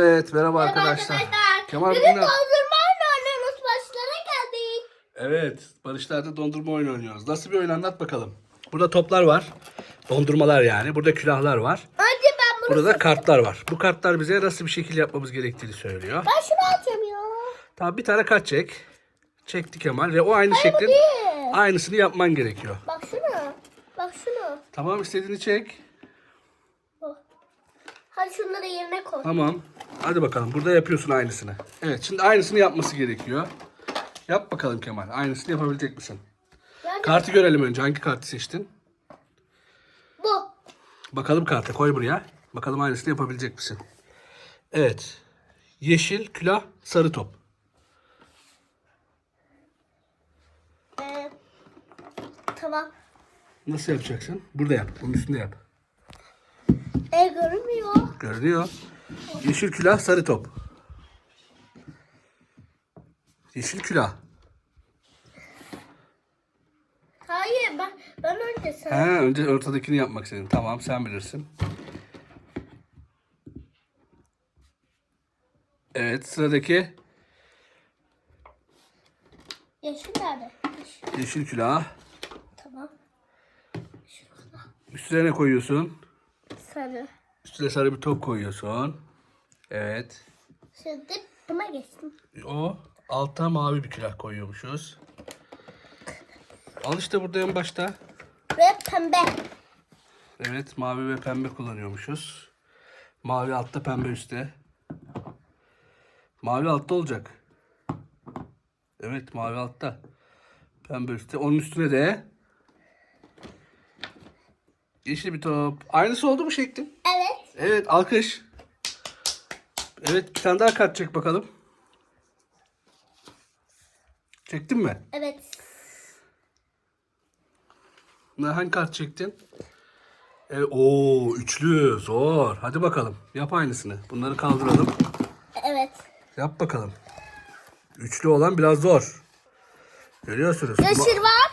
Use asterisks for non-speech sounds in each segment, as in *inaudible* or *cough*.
Evet merhaba arkadaşlar. arkadaşlar. Kemal Bugün bugün dondurma oynuyoruz. Başlara geldik. Evet barışlarda dondurma oyunu oynuyoruz. Nasıl bir oyun anlat bakalım. Burada toplar var. Dondurmalar yani. Burada külahlar var. Önce ben bunu... Burada kartlar var. Bu kartlar bize nasıl bir şekil yapmamız gerektiğini söylüyor. Ben şunu atacağım ya. Tamam bir tane kart çek. Çekti Kemal ve o aynı şeklin değil. aynısını yapman gerekiyor. Bak şunu. Bak şunu. Tamam istediğini çek. Hadi şunları yerine koy. Tamam. Hadi bakalım burada yapıyorsun aynısını. Evet şimdi aynısını yapması gerekiyor. Yap bakalım Kemal. Aynısını yapabilecek misin? Yani Kartı görelim önce. Hangi kartı seçtin? bu. Bakalım karta koy buraya. Bakalım aynısını yapabilecek misin? Evet. Yeşil, külah, sarı top. Ee, tamam. Nasıl yapacaksın? Burada yap. Bunun üstünde yap. E görünmüyor. Görünüyor. Yeşil külah, sarı top. Yeşil külah. Hayır ben, ben önce sen. He, önce ortadakini yapmak istedim. Tamam sen bilirsin. Evet sıradaki Yeşil nerede? Yeşil. yeşil külah. Tamam. Üstüne ne koyuyorsun? Sarı. Üstüne sarı bir top koyuyorsun. Evet. Şimdi buna geçtim. O alta mavi bir külah koyuyormuşuz. Al işte burada en başta. Ve pembe. Evet mavi ve pembe kullanıyormuşuz. Mavi altta pembe üstte. Mavi altta olacak. Evet mavi altta. Pembe üstte. Onun üstüne de yeşil bir top. Aynısı oldu mu şeklin? Evet. Evet alkış. Evet bir tane daha kart çek bakalım. Çektin mi? Evet. Ne hangi kart çektin? Evet, oo üçlü zor. Hadi bakalım. Yap aynısını. Bunları kaldıralım. Evet. Yap bakalım. Üçlü olan biraz zor. Görüyorsunuz. Yeşil var.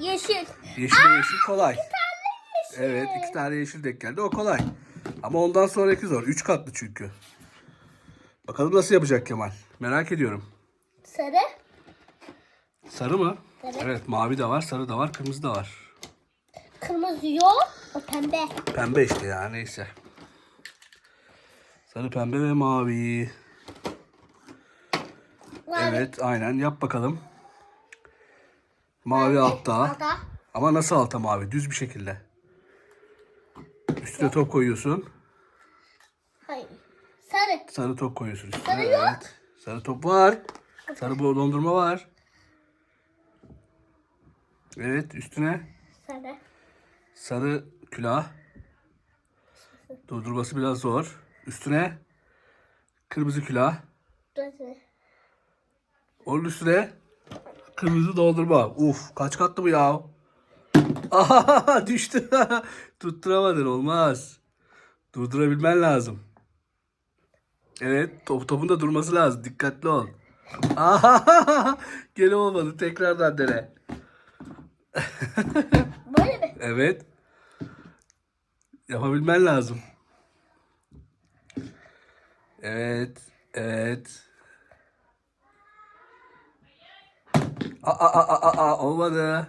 Yeşil. Yeşil yeşil kolay. Evet iki tane yeşil denk geldi. O kolay. Ama ondan sonraki zor. Üç katlı çünkü. Bakalım nasıl yapacak Kemal. Merak ediyorum. Sarı. Sarı mı? Evet. Evet mavi de var, sarı da var, kırmızı da var. Kırmızı yok. O pembe. Pembe işte ya neyse. Sarı, pembe ve mavi. Mavi. Evet aynen yap bakalım. Mavi altta. Altta. Ama nasıl alta mavi? Düz bir şekilde. Üstüne top koyuyorsun. Hayır. Sarı. Sarı top koyuyorsun üstüne. Sarı yok. Evet. Sarı top var. Sarı bu dondurma var. Evet üstüne Sarı. sarı külah. Durdurması biraz zor. Üstüne kırmızı külah. Onun üstüne kırmızı doldurma. Uf kaç katlı bu ya? Aha *laughs* düştü. *laughs* Tutturamadın olmaz. Durdurabilmen lazım. Evet top, topun da durması lazım. Dikkatli ol. *laughs* Gene olmadı. Tekrardan dene. *laughs* Böyle mi? Evet. Yapabilmen lazım. Evet. Evet. Aa, aa, aa, aa, aa, olmadı.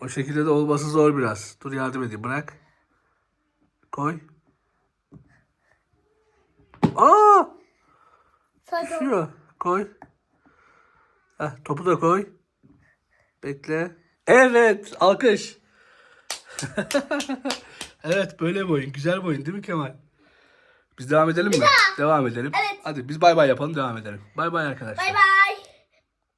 O şekilde de olması zor biraz. Dur yardım edeyim. Bırak. Koy. Aa! Düşüyor. Koy. Heh, topu da koy. Bekle. Evet. Alkış. *laughs* evet böyle bir oyun. Güzel bir oyun değil mi Kemal? Biz devam edelim mi? Devam edelim. Evet. Hadi biz bay bay yapalım devam edelim. Bay bay arkadaşlar. Bay bay.